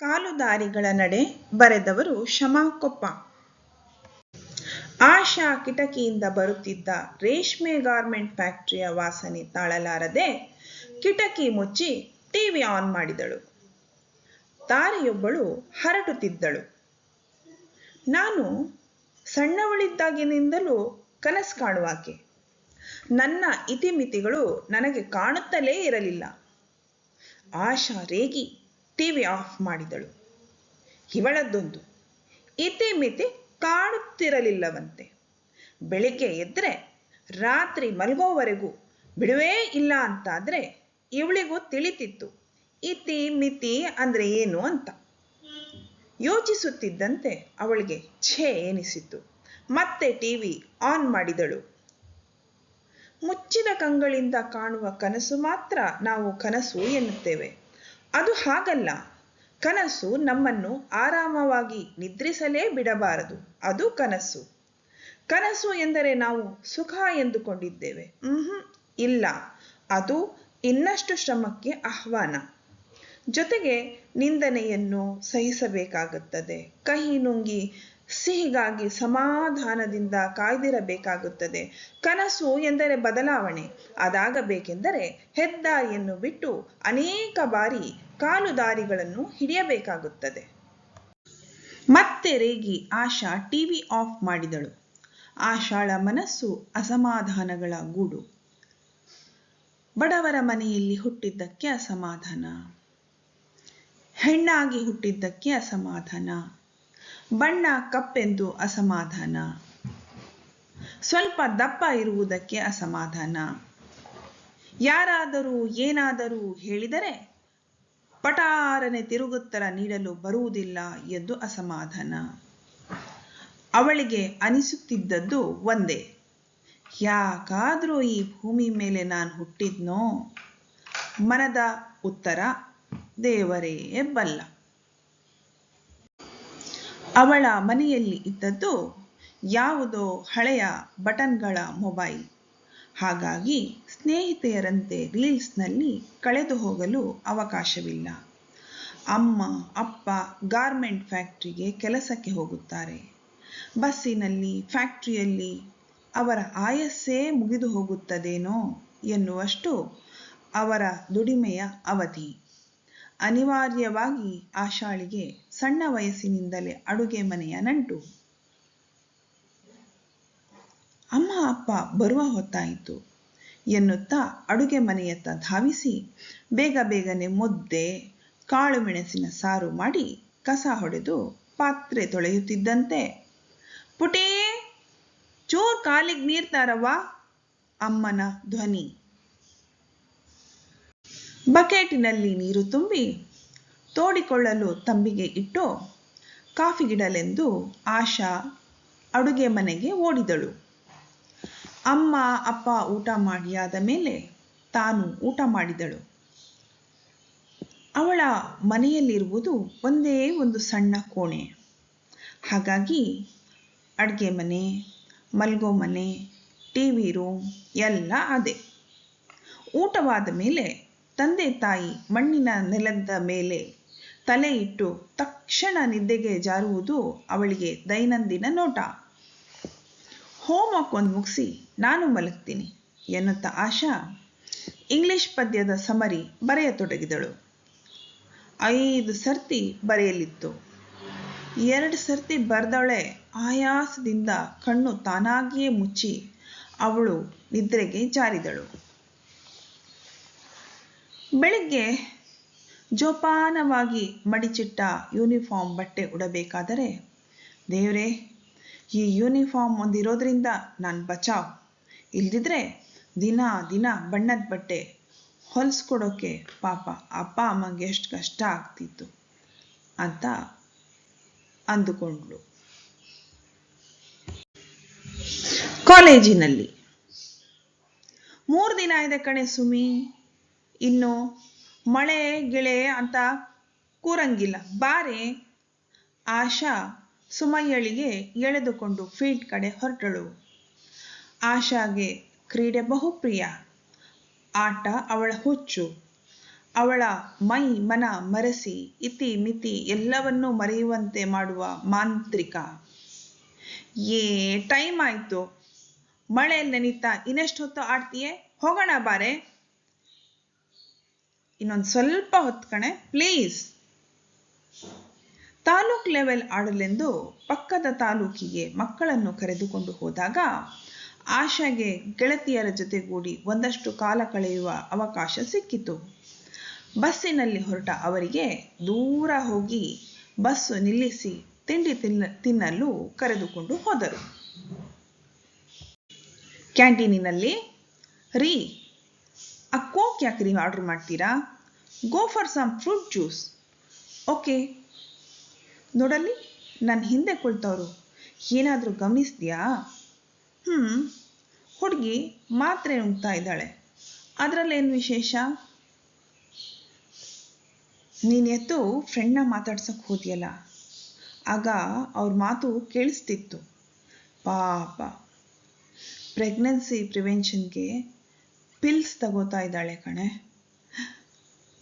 ಕಾಲುದಾರಿಗಳ ನಡೆ ಬರೆದವರು ಶಮಾ ಕೊಪ್ಪ ಆಶಾ ಕಿಟಕಿಯಿಂದ ಬರುತ್ತಿದ್ದ ರೇಷ್ಮೆ ಗಾರ್ಮೆಂಟ್ ಫ್ಯಾಕ್ಟರಿಯ ವಾಸನೆ ತಾಳಲಾರದೆ ಕಿಟಕಿ ಮುಚ್ಚಿ ಟಿವಿ ಆನ್ ಮಾಡಿದಳು. ತಾರೆಯೊಬ್ಬಳು ಹರಟುತ್ತಿದ್ದಳು. ನಾನು ಸಣ್ಣವಳಿದ್ದಾಗಿನಿಂದಲೂ ಕನಸು ಕಾಣುವಾಕೆ ನನ್ನ ಇತಿಮಿತಿಗಳು ನನಗೆ ಕಾಣುತ್ತಲೇ ಇರಲಿಲ್ಲ. ಆಶಾ ರೇಗಿ ಟಿವಿ ಆಫ್ ಮಾಡಿದಳು. ಇವಳದ್ದೊಂದು. ಇತಿಮಿತಿ ಕಾಡುತ್ತಿರಲಿಲ್ಲವಂತೆ. ಬೆಳಿಗ್ಗೆ ಎದ್ರೆ ರಾತ್ರಿ ಮಲಗೋವರೆಗೂ ಬಿಡುವೇ ಇಲ್ಲ ಅಂತಾದ್ರೆ ಇವಳಿಗೂ ತಿಳಿತಿತ್ತು. ಇತಿ ಮಿತಿ ಅಂದ್ರೆ ಏನು ಅಂತ. ಯೋಚಿಸುತ್ತಿದ್ದಂತೆ ಅವಳಿಗೆ ಛೇ ಎನಿಸಿತು ಮತ್ತೆ ಟಿವಿ ಆನ್ ಮಾಡಿದಳು. ಮುಚ್ಚಿದ ಕಂಗಳಿಂದ ಕಾಣುವ ಕನಸು ಮಾತ್ರ ನಾವು ಕನಸು ಎನ್ನುತ್ತೇವೆ. ಅದು ಹಾಗಲ್ಲ. ಕನಸು ನಮ್ಮನ್ನು ಆರಾಮವಾಗಿ ನಿದ್ರಿಸಲೇ ಬಿಡಬಾರದು. ಅದು ಕನಸು. ಕನಸು ಎಂದರೆ ನಾವು ಸುಖ ಎಂದುಕೊಂಡಿದ್ದೇವೆ. ಹ್ಮ್ ಇಲ್ಲ. ಅದು ಇನ್ನಷ್ಟು ಶ್ರಮಕ್ಕೆ ಆಹ್ವಾನ. ಜೊತೆಗೆ ನಿಂದನೆಯನ್ನು ಸಹಿಸಬೇಕಾಗುತ್ತದೆ. ಕಹಿ ನುಂಗಿ ಸಿಹಿಗಾಗಿ ಸಮಾಧಾನದಿಂದ ಕಾಯ್ದಿರಬೇಕಾಗುತ್ತದೆ. ಕನಸು ಎಂದರೆ ಬದಲಾವಣೆ, ಅದಾಗಬೇಕೆಂದರೆ ಹೆದ್ದಾರಿಯನ್ನು ಬಿಟ್ಟು ಅನೇಕ ಬಾರಿ ಕಾಲುದಾರಿಗಳನ್ನು ಹಿಡಿಯಬೇಕಾಗುತ್ತದೆ. ಮತ್ತೆ ರೇಗಿ ಆಶಾ ಟಿವಿ ಆಫ್ ಮಾಡಿದಳು. ಆಶಾಳ ಮನಸ್ಸು ಅಸಮಾಧಾನಗಳ ಗೂಡು. ಬಡವರ ಮನೆಯಲ್ಲಿ ಹುಟ್ಟಿದ್ದಕ್ಕೆ ಅಸಮಾಧಾನ. ಹೆಣ್ಣಾಗಿ ಹುಟ್ಟಿದ್ದಕ್ಕೆ ಅಸಮಾಧಾನ. ಬಣ್ಣ ಕಪ್ಪೆಂದು ಅಸಮಾಧಾನ. ಸ್ವಲ್ಪ ದಪ್ಪ ಇರುವುದಕ್ಕೆ ಅಸಮಾಧಾನ. ಯಾರಾದರೂ ಏನಾದರೂ ಹೇಳಿದರೆ ಪಟಾರನೆ ತಿರುಗುತ್ತರ ನೀಡಲು ಬರುವುದಿಲ್ಲ ಎಂದು ಅಸಮಾಧಾನ. ಅವಳಿಗೆ ಅನಿಸುತ್ತಿದ್ದದ್ದು ಒಂದೇ. ಯಾಕಾದರೂ ಈ ಭೂಮಿ ಮೇಲೆ ನಾನು ಹುಟ್ಟಿದ್ನೋ? ಮನದ ಉತ್ತರ, ದೇವರೇ ಬಲ್ಲ. ಅವಳ ಮನೆಯಲ್ಲಿ ಇದ್ದದ್ದು ಯಾವುದೋ ಹಳೆಯ ಬಟನ್ಗಳ ಮೊಬೈಲ್. ಹಾಗಾಗಿ ಸ್ನೇಹಿತೆಯರಂತೆ ರೀಲ್ಸ್ನಲ್ಲಿ ಕಳೆದು ಹೋಗಲು ಅವಕಾಶವಿಲ್ಲ. ಅಮ್ಮ, ಅಪ್ಪ ಗಾರ್ಮೆಂಟ್ ಫ್ಯಾಕ್ಟ್ರಿಗೆ ಕೆಲಸಕ್ಕೆ ಹೋಗುತ್ತಾರೆ. ಬಸ್ಸಿನಲ್ಲಿ, ಫ್ಯಾಕ್ಟ್ರಿಯಲ್ಲಿ ಅವರ ಆಯಸ್ಸೇ ಮುಗಿದು ಹೋಗುತ್ತದೇನೋ ಎನ್ನುವಷ್ಟು ಅವರ ದುಡಿಮೆಯ ಅವಧಿ. ಅನಿವಾರ್ಯವಾಗಿ ಆಶಾಳಿಗೆ ಸಣ್ಣ ವಯಸ್ಸಿನಿಂದಲೇ ಅಡುಗೆ ಮನೆಯ ನಂಟು. ಅಮ್ಮ, ಅಪ್ಪ ಬರುವ ಹೊತ್ತಾಯಿತು. ಎನ್ನುತ್ತಾ ಅಡುಗೆ ಮನೆಯತ್ತ ಧಾವಿಸಿ ಬೇಗ ಬೇಗನೆ ಮುದ್ದೆ, ಕಾಳು ಮೆಣಸಿನ ಸಾರು ಮಾಡಿ ಕಸ ಹೊಡೆದು ಪಾತ್ರೆ ತೊಳೆಯುತ್ತಿದ್ದಂತೆ, ಪುಟೇ, ಚೂರ್ ಕಾಲಿಗೆ ನೀರ್ತಾರವ್ವ? ಅಮ್ಮನ ಧ್ವನಿ. ಬಕೆಟಿನಲ್ಲಿ ನೀರು ತುಂಬಿ ತೋಡಿಕೊಳ್ಳಲು ತಂಬಿಗೆ ಇಟ್ಟು ಕಾಫಿಗಿಡಲೆಂದು ಆಶಾ ಅಡುಗೆ ಮನೆಗೆ ಓಡಿದಳು. ಅಮ್ಮ, ಅಪ್ಪ ಊಟ ಮಾಡಿಯಾದ ಮೇಲೆ ತಾನು ಊಟ ಮಾಡಿದಳು. ಅವಳ ಮನೆಯಲ್ಲಿರುವುದು ಒಂದೇ ಒಂದು ಸಣ್ಣ ಕೋಣೆ. ಹಾಗಾಗಿ ಅಡುಗೆ ಮನೆ, ಮಲ್ಗೋ ಮನೆ, ಟಿ ವಿ ರೂಮ್ ಎಲ್ಲ ಅದೇ. ಊಟವಾದ ಮೇಲೆ ತಂದೆ ತಾಯಿ ಮಣ್ಣಿನ ನೆಲದ ಮೇಲೆ ತಲೆ ಇಟ್ಟು ತಕ್ಷಣ ನಿದ್ದೆಗೆ ಜಾರುವುದು ಅವಳಿಗೆ ದೈನಂದಿನ ನೋಟ. ಹೋಮ್ವರ್ಕ್ ಒಂದು ಮುಗಿಸಿ ನಾನು ಮಲಗ್ತೀನಿ ಎನ್ನುತ್ತಾ ಆಶಾ ಇಂಗ್ಲಿಷ್ ಪದ್ಯದ ಸಮರಿ ಬರೆಯತೊಡಗಿದಳು. ಐದು ಸರ್ತಿ ಬರೆಯಲಿತ್ತು. ಎರಡು ಸರ್ತಿ ಬರೆದವಳೆ ಆಯಾಸದಿಂದ ಕಣ್ಣು ತಾನಾಗಿಯೇ ಮುಚ್ಚಿ ಅವಳು ನಿದ್ರೆಗೆ ಜಾರಿದಳು. ಬೆಳಿಗ್ಗೆ ಜೋಪಾನವಾಗಿ ಮಡಿಚಿಟ್ಟ ಯೂನಿಫಾರ್ಮ್ ಬಟ್ಟೆ ಉಡಬೇಕಾದರೆ, ದೇವರೇ, ಈ ಯೂನಿಫಾರ್ಮ್ ಒಂದಿರೋದ್ರಿಂದ ನಾನು ಬಚಾವ್. ಇಲ್ದಿದ್ರೆ ದಿನ ದಿನ ಬಣ್ಣದ ಬಟ್ಟೆ ಹೊಲಿಸ್ಕೊಡೋಕೆ ಪಾಪ ಅಪ್ಪ ಅಮ್ಮಂಗೆ ಎಷ್ಟು ಕಷ್ಟ ಆಗ್ತಿತ್ತು ಅಂತ ಅಂದುಕೊಂಡ್ಳು. ಕಾಲೇಜಿನಲ್ಲಿ ಮೂರು ದಿನ ಇದೆ ಕಣೆ ಸುಮಿ. ಇನ್ನು ಮಳೆ, ಗಿಳೆ ಅಂತ ಕೂರಂಗಿಲ್ಲ. ಬಾರೆ ಆಶಾ ಸುಮಯ್ಯಳಿಗೆ ಎಳೆದುಕೊಂಡು ಫೀಲ್ಡ್ ಕಡೆ ಹೊರಟಳು. ಆಶಾಗೆ ಕ್ರೀಡೆ ಬಹುಪ್ರಿಯ. ಆಟ ಅವಳ ಹುಚ್ಚು. ಅವಳ ಮೈ ಮನ ಮರೆಸಿ ಇತಿ ಮಿತಿ ಎಲ್ಲವನ್ನೂ ಮರೆಯುವಂತೆ ಮಾಡುವ ಮಾಂತ್ರಿಕ. ಏ ಟೈಮ್ ಆಯ್ತು. ಮಳೆ ನೆನೀತಾ ಇನ್ನೆಷ್ಟು ಹೊತ್ತು ಆಡ್ತೀಯೇ? ಹೋಗೋಣ ಬಾರೆ. ಇನ್ನೊಂದು ಸ್ವಲ್ಪ ಹೊತ್ತು ಕಣೆ ಪ್ಲೀಸ್ ತಾಲೂಕ್ ಲೆವೆಲ್ ಆಡಲೆಂದು ಪಕ್ಕದ ತಾಲೂಕಿಗೆ ಮಕ್ಕಳನ್ನು ಕರೆದುಕೊಂಡು ಹೋದಾಗ ಆಶಾಗೆ ಗೆಳತಿಯರ ಜೊತೆಗೂಡಿ ಒಂದಷ್ಟು ಕಾಲ ಕಳೆಯುವ ಅವಕಾಶ ಸಿಕ್ಕಿತು. ಬಸ್ಸಿನಲ್ಲಿ ಹೊರಟ ಅವರಿಗೆ ದೂರ ಹೋಗಿ ಬಸ್ಸು ನಿಲ್ಲಿಸಿ ತಿಂಡಿ ತಿನ್ನ, ತಿನ್ನಲು ಕರೆದುಕೊಂಡು ಹೋದರು. ಕ್ಯಾಂಟೀನಿನಲ್ಲಿ ರೀ ಆ ಕೋಕ್ ಯಾಕೆ ನೀವು ಆರ್ಡ್ರ್ ಮಾಡ್ತೀರಾ? Go for some fruit juice okay ನೋಡಲ್ಲಿ ನನ್ನ ಹಿಂದೆ ಕುಳಿತವರು. ಏನಾದರೂ ಗಮನಿಸ್ದ್ಯಾ? ಹ್ಞೂ ಹುಡುಗಿ ಮಾತ್ರೆ ನುಂಗ್ತಾ ಇದ್ದಾಳೆ. ಅದರಲ್ಲೇನು ವಿಶೇಷ? ನೀನು ಎದ್ದು ಫ್ರೆಂಡ್ನ ಮಾತಾಡ್ಸಕ್ಕೆ ಹೋದಿಯಲ್ಲ? ಆಗ ಅವ್ರ ಮಾತು ಕೇಳಿಸ್ತಿತ್ತು. ಪಾಪ. ಪ್ರೆಗ್ನೆನ್ಸಿ ಪ್ರಿವೆನ್ಷನ್ಗೆ ಪಿಲ್ಸ್ ತಗೋತಾ ಇದ್ದಾಳೆ ಕಣೆ.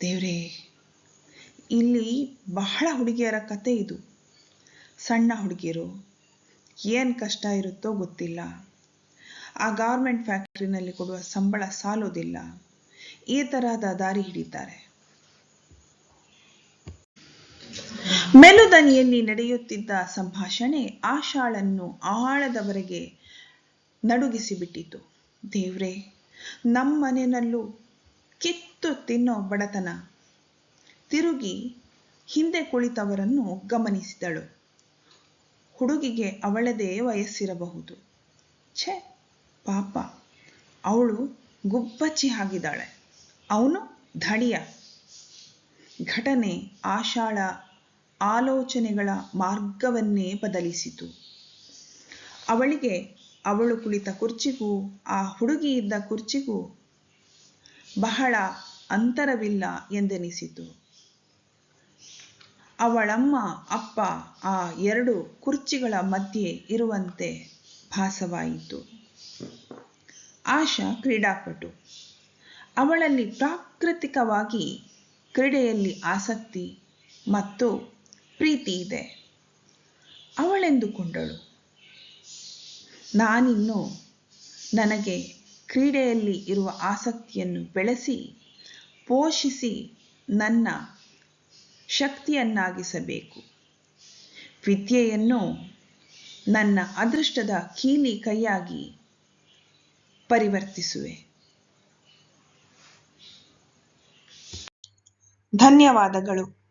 ದೇವ್ರೇ, ಇಲ್ಲಿ ಬಹಳ ಹುಡುಗಿಯರ ಕತೆ ಇದು. ಸಣ್ಣ ಹುಡುಗಿಯರು ಏನು ಕಷ್ಟ ಇರುತ್ತೋ ಗೊತ್ತಿಲ್ಲ. ಆ ಗಾರ್ಮೆಂಟ್ ಫ್ಯಾಕ್ಟ್ರಿನಲ್ಲಿ ಕೊಡುವ ಸಂಬಳ ಸಾಲೋದಿಲ್ಲ. ಈ ತರಹದ ದಾರಿ ಹಿಡಿತಾರೆ. ಮೆಲುದನಿಯಲ್ಲಿ ನಡೆಯುತ್ತಿದ್ದ ಸಂಭಾಷಣೆ ಆಶಾಳನ್ನು ಆಳದವರೆಗೆ ನಡುಗಿಸಿಬಿಟ್ಟಿತು. ದೇವ್ರೇ ನಮ್ಮನೆಯಲ್ಲೂ ಕಿತ್ತು ತಿನ್ನೋ ಬಡತನ. ತಿರುಗಿ ಹಿಂದೆ ಕುಳಿತವರನ್ನು ಗಮನಿಸಿದಳು. ಹುಡುಗಿಗೆ ಅವಳದೇ ವಯಸ್ಸಿರಬಹುದು. ಛೆ, ಪಾಪ. ಅವಳು ಗುಬ್ಬಚ್ಚಿ ಆಗಿದ್ದಾಳೆ. ಅವನು ಧಡಿಯ ಘಟನೆ ಆಶಾಳ ಆಲೋಚನೆಗಳ ಮಾರ್ಗವನ್ನೇ ಬದಲಿಸಿತು. ಅವಳಿಗೆ ಅವಳು ಕುಳಿತ ಕುರ್ಚಿಗೂ, ಆ ಹುಡುಗಿ ಇದ್ದ ಕುರ್ಚಿಗೂ ಬಹಳ ಅಂತರವಿಲ್ಲ ಎಂದೆನಿಸಿತು. ಅವಳಮ್ಮ, ಅಪ್ಪ ಆ ಎರಡು ಕುರ್ಚಿಗಳ ಮಧ್ಯೆ ಇರುವಂತೆ ಭಾಸವಾಯಿತು. ಆಶಾ ಕ್ರೀಡಾಪಟು. ಅವಳಲ್ಲಿ ಪ್ರಾಕೃತಿಕವಾಗಿ ಕ್ರೀಡೆಯಲ್ಲಿ ಆಸಕ್ತಿ ಮತ್ತು ಪ್ರೀತಿ ಇದೆ. ಅವಳೆಂದುಕೊಂಡಳು? ನಾನಿನ್ನು ನನಗೆ ಕ್ರೀಡೆಯಲ್ಲಿ ಇರುವ ಆಸಕ್ತಿಯನ್ನು ಬೆಳೆಸಿ, ಪೋಷಿಸಿ ನನ್ನ ಶಕ್ತಿಯನ್ನಾಗಿಸಬೇಕು. ವಿದ್ಯೆಯನ್ನು ನನ್ನ ಅದೃಷ್ಟದ ಕೀಲಿ ಕೈಯಾಗಿ ಪರಿವರ್ತಿಸುವೆ. ಧನ್ಯವಾದಗಳು.